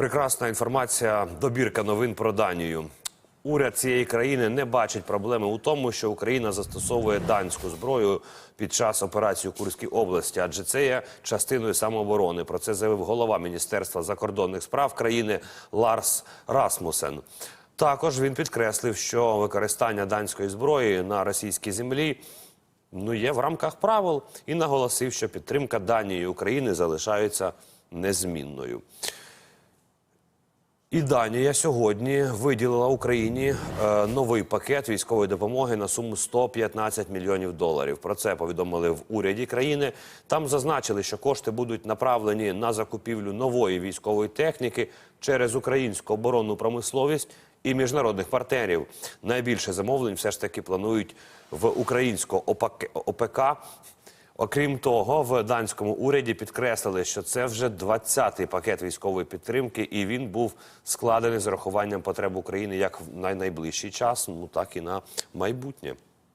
Прекрасна інформація, добірка новин про Данію. Уряд цієї країни не бачить проблеми у тому, що Україна застосовує данську зброю під час операції у Курській області, адже це є частиною самооборони. Про це заявив голова Міністерства закордонних справ країни Ларс Расмусен. Також він підкреслив, що використання данської зброї на російській землі ну є в рамках правил і наголосив, що підтримка Данії України залишається незмінною. І Данія сьогодні виділила Україні е, новий пакет військової допомоги на суму 115 мільйонів доларів. Про це повідомили в уряді країни. Там зазначили, що кошти будуть направлені на закупівлю нової військової техніки через українську оборонну промисловість і міжнародних партнерів. Найбільше замовлень все ж таки планують в українського ОПК. Окрім того, в данському уряді підкреслили, що це вже 20-й пакет військової підтримки, і він був складений з урахуванням потреб України як на найближчий час, ну так і на майбутнє.